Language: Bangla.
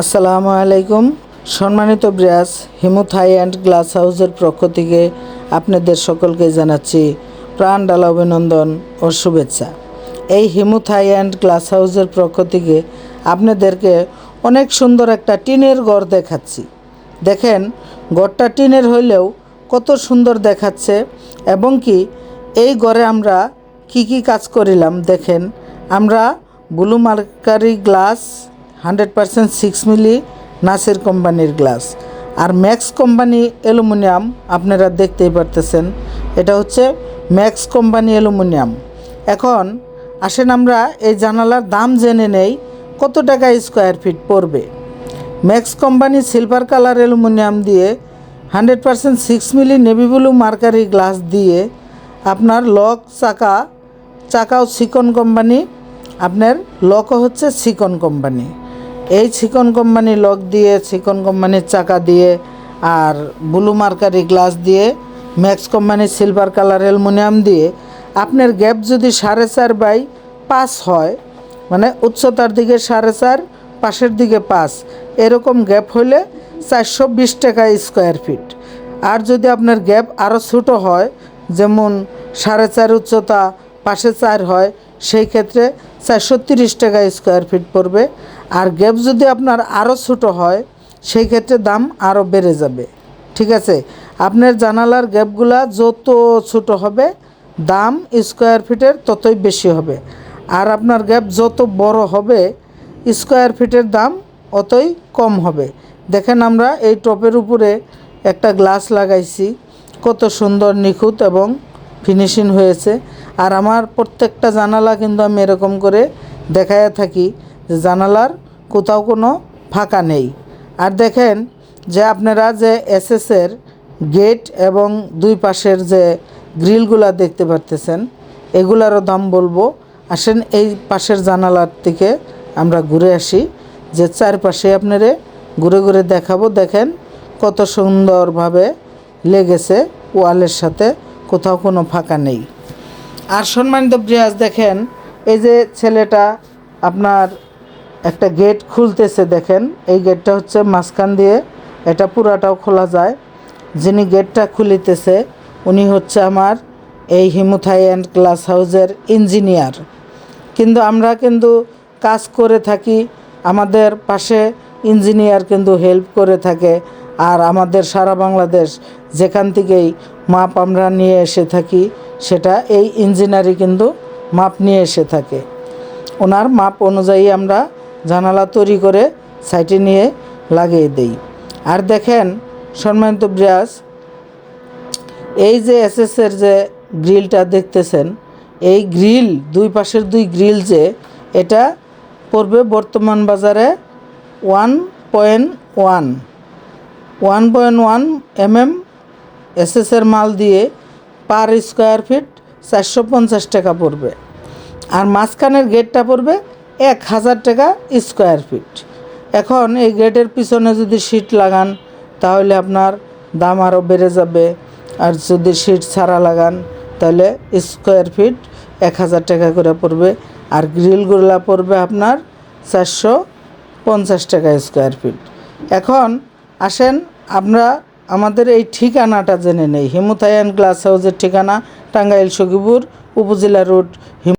আসসালামু আলাইকুম। সম্মানিত ব্রাস হিমু থাই অ্যান্ড গ্লাস হাউসের পক্ষ থেকে আপনাদের সকলকে জানাচ্ছি প্রাণ ডালা অভিনন্দন ও শুভেচ্ছা। এই হিমু থাই অ্যান্ড গ্লাস হাউসের পক্ষ থেকে আপনাদেরকে অনেক সুন্দর একটা টিনের ঘর দেখাচ্ছি। দেখেন, ঘরটা টিনের হইলেও কত সুন্দর দেখাচ্ছে এবং কি এই ঘরে আমরা কি কি কাজ করিলাম দেখেন। আমরা blue mercury glass hundred percent six milli Nasir কোম্পানির গ্লাস। আর ম্যাক্স কোম্পানি অ্যালুমিনিয়াম আপনারা দেখতেই পারতেছেন, এটা হচ্ছে ম্যাক্স কোম্পানি অ্যালুমিনিয়াম। এখন আসেন আমরা এই জানালার দাম জেনে নেই, কত টাকা স্কোয়ার ফিট পড়বে। Max company silver colour aluminium দিয়ে hundred percent six milli navy blue mercury glass দিয়ে আপনার লক চাকা, চাকাও সিকন কোম্পানি, আপনার লকও হচ্ছে সিকন কোম্পানি। এই সিকন কোম্পানি লক দিয়ে সিকন কোম্পানির চাকা দিয়ে আর ব্লু মার্কারি গ্লাস দিয়ে, ম্যাক্স কোম্পানির সিলভার কালার অ্যালুমিনিয়াম দিয়ে আপনার গ্যাপ যদি সাড়ে চার বাই পাঁচ হয় মানে উচ্চতার দিকে সাড়ে চার, পাশের দিকে পাঁচ, এরকম গ্যাপ হলে চারশো বিশ টাকা স্কোয়ার ফিট। আর যদি আপনার গ্যাপ আরও ছোটো হয়, যেমন সাড়ে চার উচ্চতা, পাশে চার হয় সেই ক্ষেত্রে চারশো তিরিশ টাকা স্কোয়ার ফিট পড়বে। আর গ্যাপ যদি আপনার আরও ছোটো হয়, সেই ক্ষেত্রে দাম আরও বেড়ে যাবে। ঠিক আছে? আপনার জানালার গ্যাপগুলা যত ছোট হবে, দাম স্কোয়ার ফিটের ততই বেশি হবে। আর আপনার গ্যাপ যত বড় হবে স্কোয়ার ফিটের দাম অতই কম হবে। দেখেন আমরা এই টপের উপরে একটা গ্লাস লাগাইছি। কত সুন্দর নিখুঁত এবং ফিনিশিং হয়েছে। আর আমার প্রত্যেকটা জানালা কিন্তু আমি এরকম করে দেখায় থাকি যে জানালার কোথাও কোনো ফাঁকা নেই। আর দেখেন যে আপনারা যে এসএসের গেট এবং দুই পাশের যে গ্রিলগুলা দেখতে পারতেছেন, এগুলারও দাম বলব। আসেন এই পাশের জানালার থেকে আমরা ঘুরে আসি, যে চারপাশে আপনারে ঘুরে ঘুরে দেখাবো। দেখেন কত সুন্দরভাবে লেগেছে ওয়ালের সাথে, কোথাও কোনো ফাঁকা নেই। আর সম্মানিত ব্রিয়াজ দেখেন, এই যে ছেলেটা আপনার একটা গেট খুলতেছে, দেখেন, এই গেটটা হচ্ছে মাঝখান দিয়ে, এটা পুরাটাও খোলা যায়। যিনি গেটটা খুলিতেছে, উনি হচ্ছে আমার এই হিমুথাই অ্যান্ড গ্লাস হাউসের ইঞ্জিনিয়ার কিন্তু আমরা কিন্তু কাজ করে থাকি, আমাদের পাশে ইঞ্জিনিয়ার কিন্তু হেল্প করে থাকে, আর আমাদের সারা বাংলাদেশ যেখান থেকেই মাপ আমরা নিয়ে এসে থাকি সেটা এই ইঞ্জিনিয়ারই কিন্তু মাপ নিয়ে এসে থাকে। ওনার মাপ অনুযায়ী আমরা জানালা তৈরি করে সাইটে নিয়ে লাগিয়ে দেই। আর দেখেন, সম্মানিত ব্রাস এই যে এসএসের যে গ্রিলটা দেখতেছেন, এই গ্রিল, দুই পাশের দুই গ্রিল যে, এটা পড়বে বর্তমান বাজারে one point one. One point one M M এসএসের মাল দিয়ে পার স্কোয়ার ফিট চারশো পঞ্চাশ টাকা পড়বে। আর মাঝখানের গেটটা পড়বে এক হাজার টাকা স্কোয়ার ফিট এখন এই গেটের পিছনে যদি সিট লাগান, তাহলে আপনার দাম আরও বেড়ে যাবে। আর যদি সিট ছাড়া লাগান, তাহলে স্কোয়ার ফিট এক হাজার টাকা করে পড়বে। আর গ্রিলগুলা পড়বে আপনার চারশো পঞ্চাশ টাকা স্কোয়ার ফিট এখন আসেন, আমরা আমাদের এই ঠিকানাটা জেনে নেই। হিমুথায়ান গ্লাস হাউসের ঠিকানা টাঙ্গাইল সখীপুর উপজেলা রোড